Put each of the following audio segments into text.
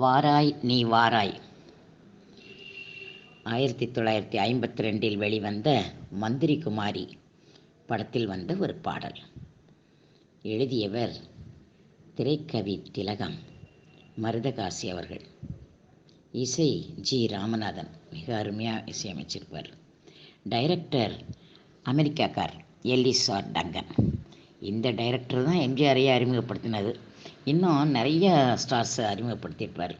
வாராய் நீ வாராய். ஆயிரத்தி தொள்ளாயிரத்தி ஐம்பத்தி ரெண்டில் வெளிவந்த மந்திரி குமாரி படத்தில் வந்த ஒரு பாடல். எழுதியவர் திரைக்கவி திலகம் மருதகாசி அவர்கள். இசை ஜி. ராமநாதன் மிக அருமையாக இசையமைச்சிருப்பார். டைரக்டர் அமெரிக்காக்கார் ஆர் டங்கன். இந்த டைரக்டர் தான் எம்ஜிஆரையே அறிமுகப்படுத்தினது. இன்னும் நிறைய stars அறிமுகப்படுத்தியிருப்பார்.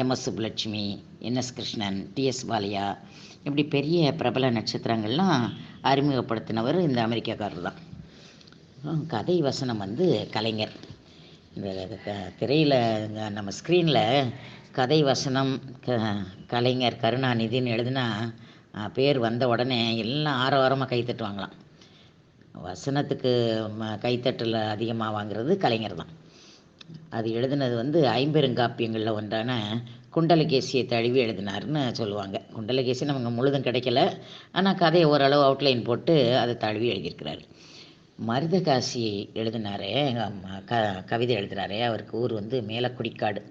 M S Subbulakshmi N S Krishnan T S Baliah இப்படி பெரிய பிரபல நட்சத்திரங்கள்லாம் அறிமுகப்படுத்தினவர் இந்த அமெரிக்காக்காரர் தான். கதை வசனம் வந்து கலைஞர். இந்த திரையில் நம்ம ஸ்க்ரீனில் கதை வசனம் க கலைஞர் கருணாநிதின்னு எழுதுனா பேர் வந்த உடனே எல்லாம் ஆரவாரமாக கைத்தட்டுவாங்களாம் வசனத்துக்கு கைத்தட்டில் அதிகமாக வாங்குறது கலைஞர் தான். அது எழுதினது வந்து ஐம்பெருங்காப்பியங்களில் ஒன்றான குண்டலகேசியை தழுவி எழுதினார்னு சொல்லுவாங்க. குண்டலகேசி நமக்கு முழுதும் கிடைக்கல. ஆனால் கதையை ஓரளவு அவுட்லைன் போட்டு அதை தழுவி எழுதியிருக்கிறாரு. மருதகாசி எழுதினாரே க கவிதை எழுதினாரே அவருக்கு ஊர் வந்து மேலக்குடிக்காடு.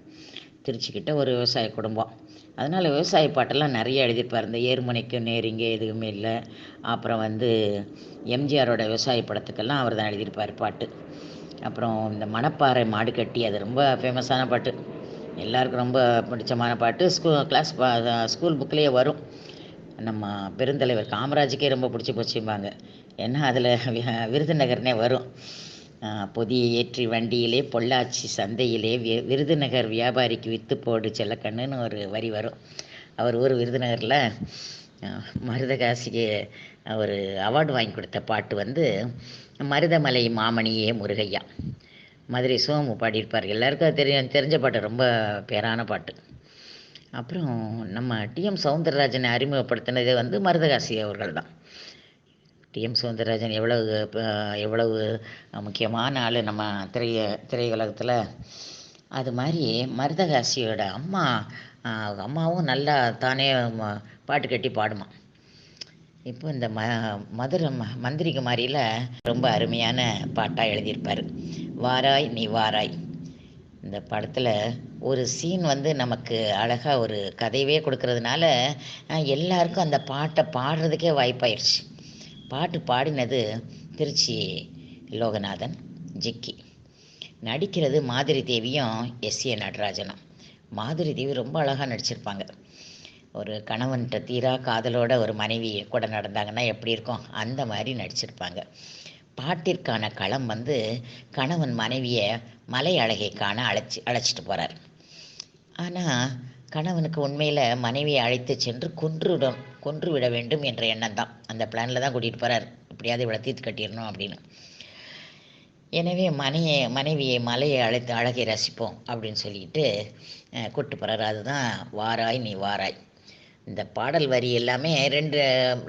திருச்சிக்கிட்ட ஒரு விவசாய குடும்பம். அதனால் விவசாய பாட்டெல்லாம் நிறைய எழுதியிருப்பார். இந்த ஏர்மனைக்கும் நேரிங்க எதுவுமே இல்லை. அப்புறம் வந்து எம்ஜிஆரோட விவசாய படத்துக்கெல்லாம் அவர் தான் எழுதியிருப்பார் பாட்டு. அப்புறம் இந்த மணப்பாறை மாடு கட்டி அது ரொம்ப ஃபேமஸான பாட்டு. எல்லாருக்கும் ரொம்ப பிடிச்சமான பாட்டு. ஸ்கூல் கிளாஸ் ஸ்கூல் புக்லேயே வரும். நம்ம பெருந்தலைவர் காமராஜுக்கே ரொம்ப பிடிச்சி போச்சும்பாங்க. ஏன்னா அதில் விருதுநகர்னே வரும். பொதியை ஏற்றி வண்டியிலே பொள்ளாச்சி சந்தையிலே வி விருதுநகர் வியாபாரிக்கு விற்று போடு செல்லக்கண்ணுன்னு ஒரு வரி வரும். அவர் ஊர் விருதுநகரில் மருதகாசிக்கு ஒரு அவார்டு வாங்கி கொடுத்த பாட்டு வந்து மருதமலை மாமணியே முருகையா. மதுரை சோமு பாடியிருப்பார். எல்லாருக்கும் தெரியும். தெரிஞ்ச பாட்டு ரொம்ப பேரான பாட்டு. அப்புறம் நம்ம டிஎம் சவுந்தரராஜனை அறிமுகப்படுத்தினதே வந்து மருதகாசி அவர்கள் தான். டிஎம் சவுந்தரராஜன் எவ்வளவு எவ்வளவு முக்கியமான ஆள் நம்ம திரைய திரையுலகத்தில். அது மாதிரி மருதகாசியோட அம்மா அம்மாவும் நல்லா தானே பாட்டு கட்டி பாடுமா. இப்போ இந்த ம மதுரை ம மந்திரி குமாரியில் ரொம்ப அருமையான பாட்டாக எழுதியிருப்பார். வாராய் நீ வாராய். இந்த படத்தில் ஒரு சீன் வந்து நமக்கு அழகாக ஒரு கதையவே கொடுக்கறதுனால எல்லாருக்கும் அந்த பாட்டை பாடுறதுக்கே வாய்ப்பாயிடுச்சு பாட்டு பாடினது திருச்சி லோகநாதன் ஜிக்கி. நடிக்கிறது மாதிரி தேவியும் எஸ் ஏ நடராஜனும். மாதிரி தேவி ரொம்ப அழகாக நடிச்சிருப்பாங்க. ஒரு கணவன்கிட்ட தீரா காதலோட ஒரு மனைவி கூட நடந்தாங்கன்னா எப்படி இருக்கும்? அந்த மாதிரி நடிச்சிருப்பாங்க. பாட்டிற்கான களம் வந்து கணவன் மனைவியை மலை அழகை காண அழைச்சி அழைச்சிட்டு போகிறார் ஆனால் கணவனுக்கு உண்மையில் மனைவியை அழைத்து சென்று கொன்றுவிடும் கொன்று விட வேண்டும் என்ற எண்ணம் தான். அந்த பிளானில் தான் கூட்டிகிட்டு போகிறார் எப்படியாவது இவ்வளோ தீர்த்து கட்டிடணும் அப்படின்னு. எனவே மனையை மனைவியை மலையை அழைத்து அழகை ரசிப்போம் அப்படின்னு சொல்லிட்டு கூட்டு போகிறார் அதுதான் வாராய் நீ வாராய். இந்த பாடல் வரி எல்லாமே ரெண்டு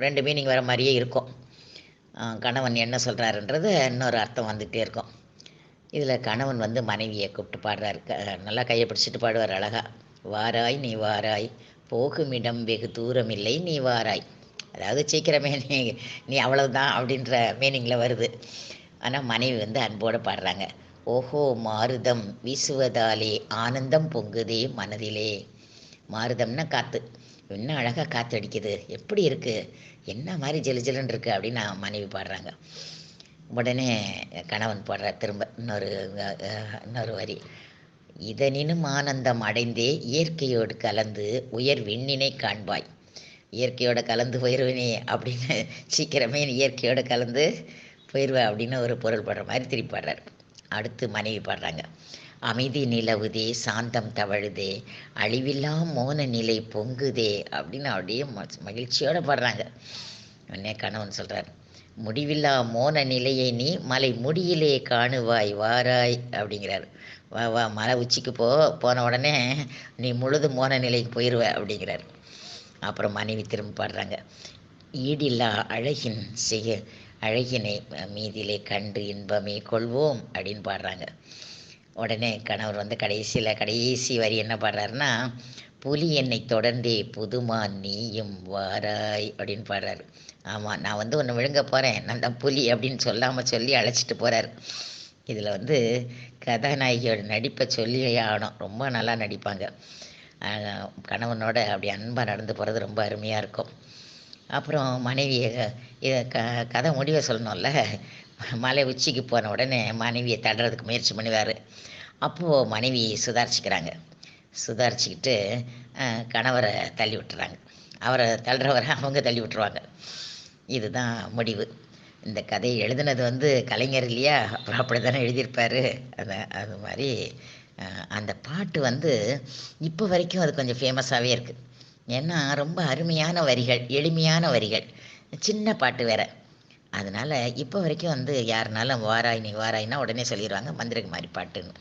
ரெண்டு மீனிங் வர மாதிரியே இருக்கும். கணவன் என்ன சொல்கிறாருன்றது இன்னொரு அர்த்தம் வந்துகிட்டே இருக்கும். இதில் கணவன் வந்து மனைவியை கூப்பிட்டு பாடுறாரு. நல்லா கையை பிடிச்சிட்டு பாடுவார் அழகா. வாராய் நீ வாராய். போகுமிடம் வெகு தூரம் இல்லை நீ வாராய். அதாவது சீக்கிரமே நீ நீ அவ்வளவுதான் அப்படின்ற மீனிங்கில் வருது. ஆனால் மனைவி வந்து அன்போடு பாடுறாங்க. ஓஹோ மாருதம் வீசுவதாலே ஆனந்தம் பொங்குதே மனதிலே. மாருதம்னா காற்று என்ன அழகாக காற்றடிக்குது எப்படி இருக்குது என்ன மாதிரி ஜெலு ஜெலுன்னு இருக்குது அப்படின்னு மனைவி பாடுறாங்க. உடனே கணவன் பாடுற திரும்ப இன்னொரு இன்னொரு வரி. இதனினும் ஆனந்தம் அடைந்தே இயற்கையோடு கலந்து உயர் விண்ணினை காண்பாய். இயற்கையோட கலந்து போயிடுவேனே அப்படின்னு சீக்கிரமே இயற்கையோடு கலந்து போயிடுவேன் அப்படின்னு ஒரு பொருள் பாடுற மாதிரி திருப்பி பாடுறாரு. அடுத்து மனைவி பாடுறாங்க. அமைதி நிலவுதே சாந்தம் தவழுதே அழிவில்லா மோன நிலை பொங்குதே அப்படின்னு அப்படியே மகிழ்ச்சியோடு பாடுறாங்க. உடனே கணவன் சொல்கிறார் முடிவில்லா மோன நிலையை நீ மலை முடியிலே காணுவாய் வாராய் அப்படிங்கிறார். வா வா மலை உச்சிக்கு போ போன உடனே நீ முழுது மோன நிலைக்கு போயிடுவ அப்படிங்கிறார். அப்புறம் மனைவி திரும்ப பாடுறாங்க ஈடில்லா அழகின் செய்ய அழகினை மீதிலே கண்டு இன்பமே கொள்வோம் அப்படின்னு பாடுறாங்க. உடனே கணவர் வந்து கடைசியில் கடைசி வரி என்ன பாடுறாருன்னா புலி என்னை தொடர்ந்தே புதுமா நீயும் வாராய் அப்படின்னு பாடுறாரு. ஆமாம் நான் வந்து ஒன்று விழுங்க போகிறேன் நான் தான் புலி அப்படின்னு சொல்லாமல் சொல்லி அழைச்சிட்டு போகிறார் இதில் வந்து கதாநாயகியோட நடிப்பை சொல்லியே ஆகணும். ரொம்ப நல்லா நடிப்பாங்க. கணவனோட அப்படி அன்பாக நடந்து போகிறது ரொம்ப அருமையாக இருக்கும். அப்புறம் மனைவியை இதை க கதை முடிவை சொல்லணும்ல. மலை உச்சிக்கு போன உடனே மனைவியை தடுறதுக்கு முயற்சி பண்ணுவார். அப்போது மனைவி சுதாரிச்சுக்கிறாங்க. சுதாரிச்சுக்கிட்டு கணவரை தள்ளி விட்டுறாங்க. அவரை தள்ளுறவரை அவங்க தள்ளி விட்டுருவாங்க. இதுதான் முடிவு. இந்த கதையை எழுதுனது வந்து கலைஞர் இல்லையா? அப்புறம் அப்படி தானே எழுதியிருப்பார். அந்த அது மாதிரி அந்த பாட்டு வந்து இப்போ வரைக்கும் அது கொஞ்சம் ஃபேமஸாகவே இருக்குது ஏன்னா ரொம்ப அருமையான வரிகள் எளிமையான வரிகள். சின்ன பாட்டு வேறு. அதனால் இப்போ வரைக்கும் வந்து யாருனாலும் வாராய் நீ வாராய்னா உடனே சொல்லிடுவாங்க மந்திரகுமாரி பாட்டுன்னு.